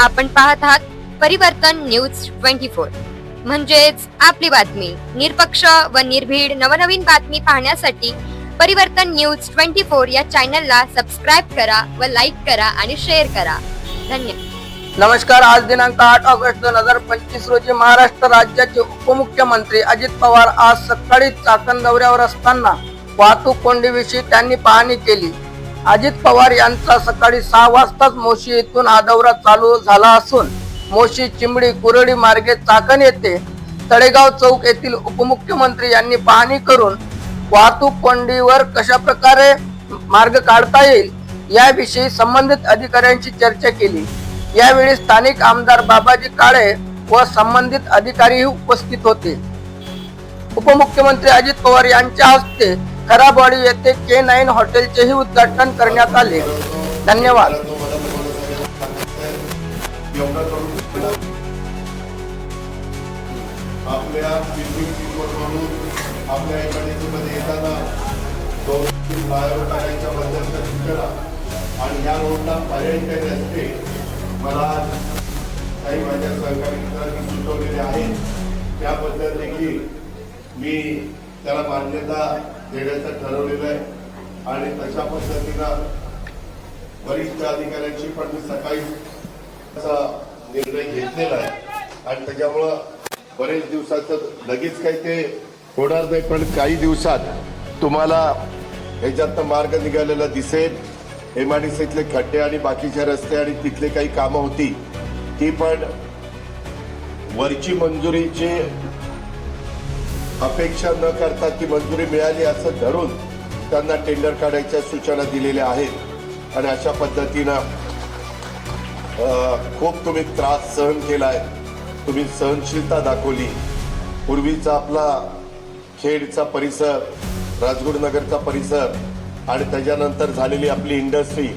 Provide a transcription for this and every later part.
आपण पाहत आहात परिवर्तन न्यूज ट्वेंटी फोर. म्हणजेच आपली बातमी निरपक्ष व निर्भीड नवनवीन बातमी पाहण्यासाठी परिवर्तन न्यूज ट्वेंटी फोर या चॅनलला सबस्क्राईब करा व लाईक करा आणि शेअर करा. धन्यवाद. नमस्कार आज दिनांक आठ ऑगस्ट दोन हजार पंचवीस रोजी महाराष्ट्र राज्याचे उपमुख्यमंत्री अजित पवार आज सकाळी चाकण दौऱ्यावर असताना वाहतूक कोंडीविषयी त्यांनी पाहणी केली. अजित पवार यांचा सकाळी सहा वाजताच मोशी येथून हा दौरा चालू झाला असून मोशी चिंबडी कुरडी मार्गे चाकण येथे तळेगाव चौक येथील उपमुख्यमंत्री यांनी पाहणी करून वाहतूक कोंडीवर कशा प्रकारे मार्ग काढता येईल याविषयी संबंधित अधिकाऱ्यांशी चर्चा केली. यावेळी स्थानिक आमदार बाबाजी काळे व संबंधित अधिकारीही उपस्थित होते. उपमुख्यमंत्री अजित पवार यांच्या हस्ते खराबवाडी येथे के नाईन हॉटेलचेही उद्घाटन करण्यात आले. धन्यवाद. आपल्या आपल्या येताना दोन आणि या रोडला पर्यटक काही रस्ते मला काही माझ्या सहकारी मित्रांनी सुचवलेले आहेत. त्याबद्दल देखील मी त्याला मान्यता देण्याचं ठरवलेलं आहे. आणि तशा पद्धतीनं वरिष्ठ अधिकाऱ्यांची पण मी सकाळी असा निर्णय घेतलेला आहे. आणि त्याच्यामुळं बरेच दिवसाचं लगेच काही ते होणार नाही पण काही दिवसात तुम्हाला ह्याच्यातनं मार्ग निघालेला दिसेल. एमआयडीसीतले खड्डे आणि बाकीचे रस्ते आणि तिथले काही कामं होती ती पण वरची मंजुरीची अपेक्षा न करता ती मंजुरी मिळाली असं धरून त्यांना टेंडर काढायच्या सूचना दिलेल्या आहेत. आणि अशा पद्धतीनं खूप तुम्ही त्रास सहन केला आहे तुम्ही सहनशीलता दाखवली. पूर्वीचा आपला खेडचा परिसर राजगुरुनगरचा परिसर आणि त्याच्यानंतर झालेली आपली इंडस्ट्री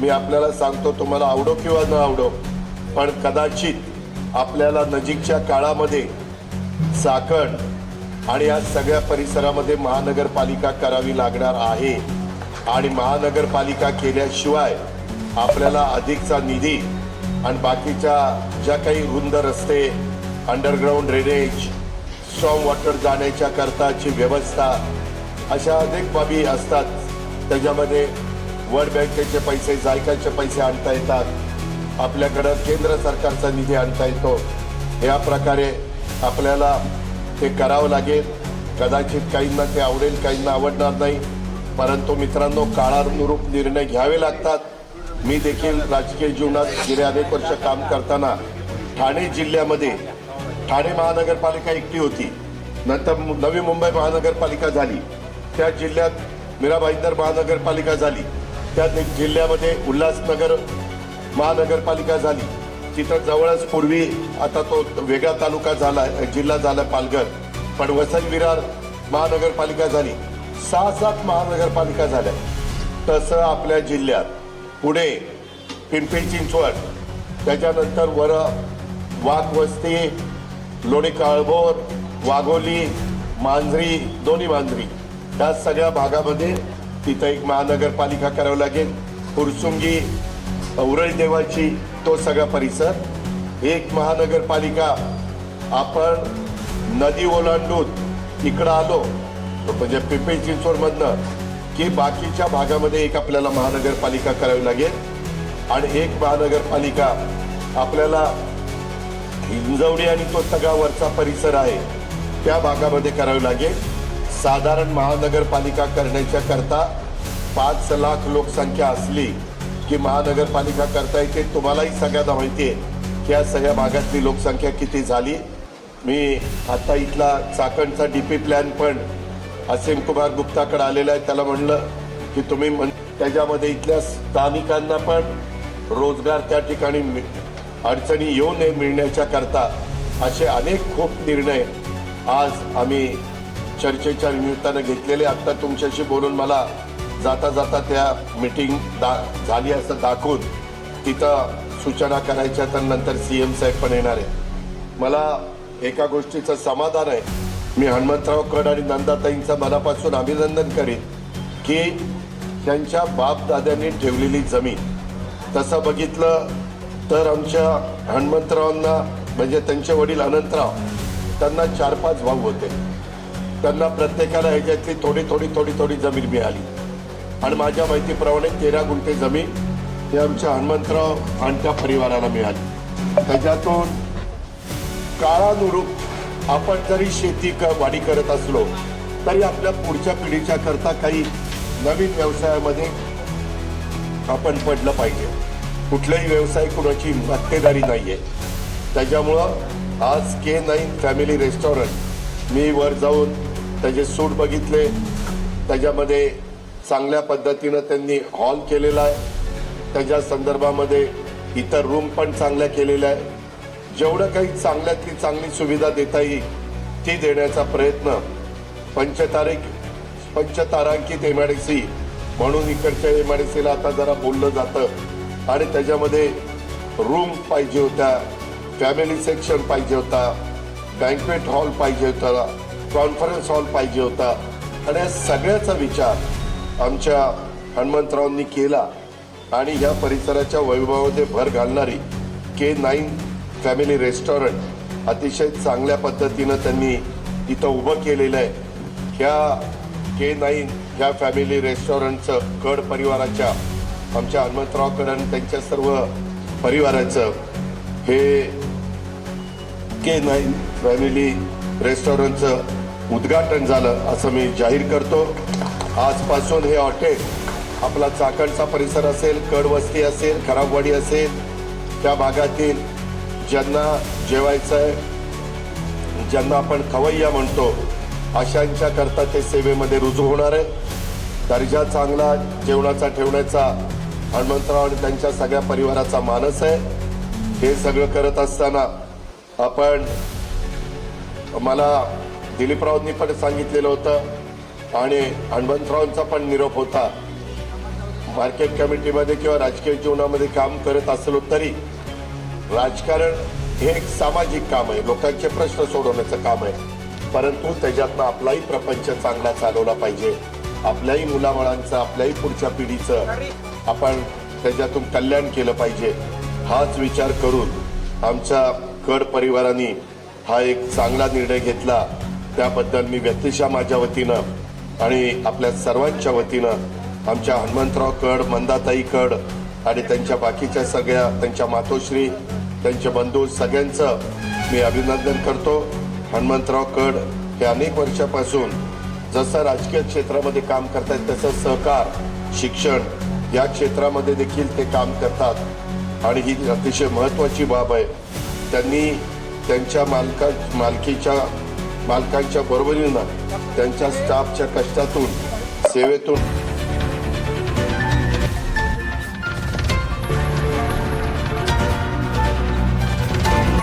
मी आपल्याला सांगतो तुम्हाला आवडो किंवा न आवडो पण कदाचित आपल्याला नजीकच्या काळामध्ये साखर आणि या सगळ्या परिसरामध्ये महानगरपालिका करावी लागणार आहे. आणि महानगरपालिका केल्याशिवाय आपल्याला अधिकचा निधी आणि बाकीच्या ज्या काही रुंद रस्ते अंडरग्राऊंड ड्रेनेज स्ट्रॉंग वॉटर जाण्याच्या करताची व्यवस्था अशा अनेक बाबी असतात. त्याच्यामध्ये वर्ल्ड बँकेचे पैसे जायकाचे पैसे आणता येतात. आपल्याकडं केंद्र सरकारचा निधी आणता येतो. या प्रकारे आपल्याला ते करावं लागेल. कदाचित काहींना ते आवडेल काहींना आवडणार नाही. परंतु मित्रांनो काळानुरूप निर्णय घ्यावे लागतात. मी देखील राजकीय जीवनात गेले अनेक वर्ष काम करताना ठाणे जिल्ह्यामध्ये ठाणे महानगरपालिका एकटी होती. नंतर नवी मुंबई महानगरपालिका झाली. त्या जिल्ह्यात मीरा भाईंदर महानगरपालिका झाली. त्या जिल्ह्यामध्ये उल्हासनगर महानगरपालिका झाली. तिथं जवळच पूर्वी आता तो वेगळा तालुका झाला जिल्हा झाला पालघर. पण वसंत विरार महानगरपालिका झाली. सहा सात महानगरपालिका झाल्या. तसं आपल्या जिल्ह्यात. पुणे पिंपरी चिंचवड त्याच्यानंतर वर वाघवस्ती लोणी काळभोर वाघोली मांजरी दोन्ही मांजरी. या सगळ्या भागामध्ये तिथं एक महानगरपालिका करावं लागेल. फुरसुंगी औरळदेवाची तो सगळा परिसर. एक महानगरपालिका आपण नदी ओलांडून इकडं आलो म्हणजे पिंपरी चिंचवडमधनं की बाकीच्या भागामध्ये एक आपल्याला महानगरपालिका करावी लागेल. आणि एक महानगरपालिका आपल्याला हिंजवडी आणि तो सगळा वरचा परिसर आहे त्या भागामध्ये करावी लागेल. साधारण महानगरपालिका करण्याच्या करता पाच लाख लोकसंख्या असली की महानगरपालिका करता येते तुम्हालाही सगळ्यांना माहिती आहे की या सगळ्या भागातली लोकसंख्या किती झाली. मी आता इथला चाकणचा डी पी प्लॅन पण असीम कुमार गुप्ताकडे आलेला आहे. त्याला म्हणलं की तुम्ही म्हण- त्याच्यामध्ये इथल्या स्थानिकांना पण रोजगार त्या ठिकाणी अडचणी येऊ नये मिळण्याच्या करता असे अनेक खूप निर्णय आज आम्ही चर्चेच्या निमित्तानं घेतलेले. आत्ता तुमच्याशी बोलून मला जाता जाता त्या मीटिंग दा झाली असं दाखवून तिथं सूचना करायच्या तर नंतर सी एम साहेब पण येणार आहे मला एका गोष्टीचं समाधान आहे. मी हनुमंतराव कड आणि नंदाताईंचं मनापासून अभिनंदन करीन की त्यांच्या बापदाद्यांनी ठेवलेली जमीन. तसं बघितलं तर आमच्या हनुमंतरावांना म्हणजे त्यांचे वडील अनंतराव त्यांना चार पाच भाऊ होते. त्यांना प्रत्येकाला ह्याच्यातली थोडी थोडी थोडी थोडी जमीन मिळाली. आणि माझ्या माहितीप्रमाणे तेरा गुंठे जमीन हे आमच्या हनुमंतराव आणि त्या परिवाराला मिळाली. त्याच्यातून काळानुरूप आपण जरी शेती क वाढी करत असलो तरी आपल्या पुढच्या पिढीच्या करता काही नवीन व्यवसायामध्ये आपण पडलं पाहिजे. कुठलाही व्यवसाय कुणाची मक्तेदारी नाही आहे त्याच्यामुळं आज के नाईन फॅमिली रेस्टॉरंट मी वर जाऊन त्याचे सूट बघितले. त्याच्यामध्ये चांगल्या पद्धतीनं त्यांनी हॉल केलेला आहे. त्याच्या संदर्भामध्ये इतर रूम पण चांगल्या केलेल्या आहे जेवढं काही चांगल्यातली चांगली सुविधा देता येईल ती देण्याचा प्रयत्न पंचतारीख पंचतारांकित एम आय डी सी म्हणून इकडच्या एम आय डी सीला आता जरा बोललं जातं. आणि त्याच्यामध्ये रूम पाहिजे होत्या फॅमिली सेक्शन पाहिजे होता बँकवेट हॉल पाहिजे होता कॉन्फरन्स हॉल पाहिजे होता. आणि या सगळ्याचा विचार आमच्या हनुमंतरावांनी केला आणि या परिसराच्या वैभवामध्ये भर घालणारी के नाईन फॅमिली रेस्टॉरंट अतिशय चांगल्या पद्धतीनं त्यांनी इथं उभं केलेलं आहे. ह्या के नाईन ह्या फॅमिली रेस्टॉरंटचं गड परिवाराच्या आमच्या हनुमंतरावकर आणि त्यांच्या सर्व परिवाराचं हे के नाईन फॅमिली रेस्टॉरंटचं उद्घाटन झालं असं मी जाहीर करतो. आजपासून हे हॉटेल आपला चाकणचा परिसर असेल कडवस्ती असेल खराबवाडी असेल त्या भागातील ज्यांना जेवायचं आहे ज्यांना आपण खवय्या म्हणतो अशांच्या करता ते सेवेमध्ये रुजू होणार आहे दर्जा चांगला जेवणाचा ठेवण्याचा हनुमंतराव आणि त्यांच्या सगळ्या परिवाराचा मानस आहे. हे सगळं करत असताना आपण मला दिलीपरावनी पण सांगितलेलं होतं आणि हनुमंतरावांचा पण निरोप होता. मार्केट कमिटीमध्ये किंवा राजकीय जीवनामध्ये काम करत असलो तरी राजकारण हे एक सामाजिक काम आहे. लोकांचे प्रश्न सोडवण्याचं काम आहे. परंतु त्याच्यातनं आपलाही प्रपंच चांगला चालवला पाहिजे. आपल्याही मुलामुळांचं आपल्याही पुढच्या पिढीचं आपण त्याच्यातून कल्याण केलं पाहिजे. हाच विचार करून आमच्या कड परिवाराने हा एक चांगला निर्णय घेतला. त्याबद्दल मी व्यक्तिशा माझ्या वतीनं आणि आपल्या सर्वांच्या वतीनं आमच्या हनुमंतराव कड मंदाताई कड आणि त्यांच्या बाकीच्या सगळ्या त्यांच्या मातोश्री त्यांचे बंधू सगळ्यांचं मी अभिनंदन करतो. हनुमंतराव कड हे अनेक वर्षापासून जसं राजकीय क्षेत्रामध्ये काम करतात तसं सहकार शिक्षण या क्षेत्रामध्ये देखील ते काम करतात. आणि ही अतिशय महत्त्वाची बाब आहे. त्यांनी त्यांच्या मालका मालकीच्या मालकांच्या बरोबरीनं त्यांच्या स्टाफच्या कष्टातून सेवेतून